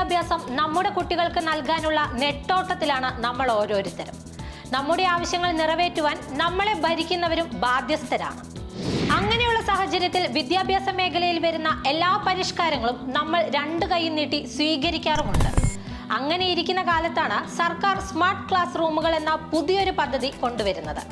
വിദ്യാഭ്യാസം നമ്മുടെ കുട്ടികൾക്ക് നൽകാനുള്ള നെട്ടോട്ടത്തിലാണ് നമ്മൾ ഓരോരുത്തരും. നമ്മുടെ ആവശ്യങ്ങൾ നിറവേറ്റുവാൻ നമ്മളെ ഭരിക്കുന്നവരും ബാധ്യസ്ഥരാണ്. അങ്ങനെയുള്ള സാഹചര്യത്തിൽ വിദ്യാഭ്യാസ മേഖലയിൽ വരുന്ന എല്ലാ പരിഷ്കാരങ്ങളും നമ്മൾ രണ്ട് കൈ നീട്ടി സ്വീകരിക്കാറുമുണ്ട്. അങ്ങനെ ഇരിക്കുന്ന കാലത്താണ് സർക്കാർ സ്മാർട്ട് ക്ലാസ് റൂമുകൾ എന്ന പുതിയൊരു പദ്ധതി കൊണ്ടുവരുന്നത്.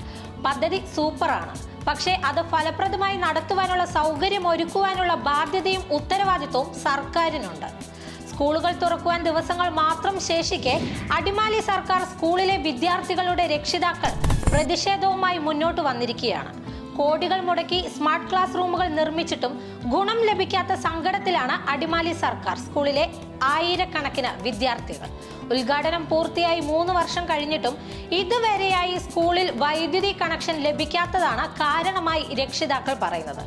പദ്ധതി സൂപ്പറാണ്. പക്ഷേ അത് ഫലപ്രദമായി നടത്തുവാനുള്ള സൗകര്യം ഒരുക്കുവാനുള്ള ബാധ്യതയും ഉത്തരവാദിത്വവും സർക്കാരിനുണ്ട്. സ്കൂളുകൾ തുറക്കുവാൻ ദിവസങ്ങൾ മാത്രം ശേഷിക്കെ അടിമാലി സർക്കാർ സ്കൂളിലെ വിദ്യാർത്ഥികളുടെ രക്ഷിതാക്കൾ പ്രതിഷേധവുമായി മുന്നോട്ട് വന്നിരിക്കുകയാണ്. കോടികൾ മുടക്കി സ്മാർട്ട് ക്ലാസ് റൂമുകൾ നിർമ്മിച്ചിട്ടും ഗുണം ലഭിക്കാത്ത സങ്കടത്തിലാണ് അടിമാലി സർക്കാർ സ്കൂളിലെ ആയിരക്കണക്കിന് വിദ്യാർത്ഥികൾ. ഉദ്ഘാടനം പൂർത്തിയായി മൂന്ന് വർഷം കഴിഞ്ഞിട്ടും ഇതുവരെയായി സ്കൂളിൽ വൈദ്യുതി കണക്ഷൻ ലഭിക്കാത്തതാണ് കാരണമായി രക്ഷിതാക്കൾ പറയുന്നത്.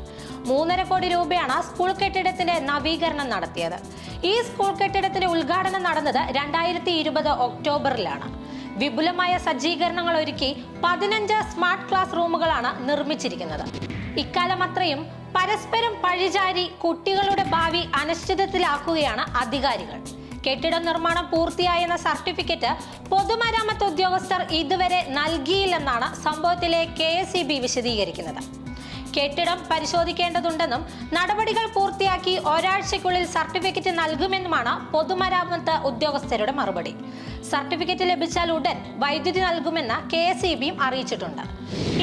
മൂന്നര കോടി രൂപയാണ് സ്കൂൾ കെട്ടിടത്തിന്റെ നവീകരണം നടത്തിയത്. ഈ സ്കൂൾ കെട്ടിടത്തിന്റെ ഉദ്ഘാടനം നടന്നത് രണ്ടായിരത്തി ഇരുപത് ഒക്ടോബറിലാണ്. വിപുലമായ സജ്ജീകരണങ്ങൾ ഒരുക്കി പതിനഞ്ച് സ്മാർട്ട് ക്ലാസ് റൂമുകളാണ് നിർമ്മിച്ചിരിക്കുന്നത്. ഇക്കാലം അത്രയും പരസ്പരം പഴിചാരി കുട്ടികളുടെ ഭാവി അനിശ്ചിതത്തിലാക്കുകയാണ് അധികാരികൾ. കെട്ടിട നിർമ്മാണം പൂർത്തിയായെന്ന സർട്ടിഫിക്കറ്റ് പൊതുമരാമത്ത് ഉദ്യോഗസ്ഥർ ഇതുവരെ നൽകിയില്ലെന്നാണ് സംഭവത്തിലെ കെ വിശദീകരിക്കുന്നത്. കെട്ടിടം പരിശോധിക്കേണ്ടതുണ്ടെന്നും നടപടികൾ പൂർത്തിയാക്കി ഒരാഴ്ചയ്ക്കുള്ളിൽ സർട്ടിഫിക്കറ്റ് നൽകുമെന്നുമാണ് പൊതുമരാമത്ത് ഉദ്യോഗസ്ഥരുടെ മറുപടി. സർട്ടിഫിക്കറ്റ് ലഭിച്ചാൽ ഉടൻ വൈദ്യുതി നൽകുമെന്ന് കെ എസ് അറിയിച്ചിട്ടുണ്ട്.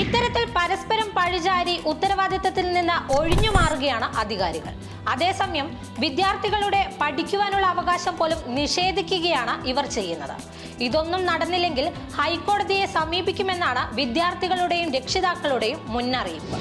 ഇത്തരത്തിൽ പരസ്പരം പഴിചാരി ഉത്തരവാദിത്തത്തിൽ നിന്ന് ഒഴിഞ്ഞു മാറുകയാണ് അധികാരികൾ. അതേസമയം വിദ്യാർത്ഥികളുടെ പഠിക്കുവാനുള്ള അവകാശം പോലും നിഷേധിക്കുകയാണ് ഇവർ ചെയ്യുന്നത്. ഇതൊന്നും നടന്നില്ലെങ്കിൽ ഹൈക്കോടതിയെ സമീപിക്കുമെന്നാണ് വിദ്യാർത്ഥികളുടെയും രക്ഷിതാക്കളുടെയും മുന്നറിയിപ്പ്.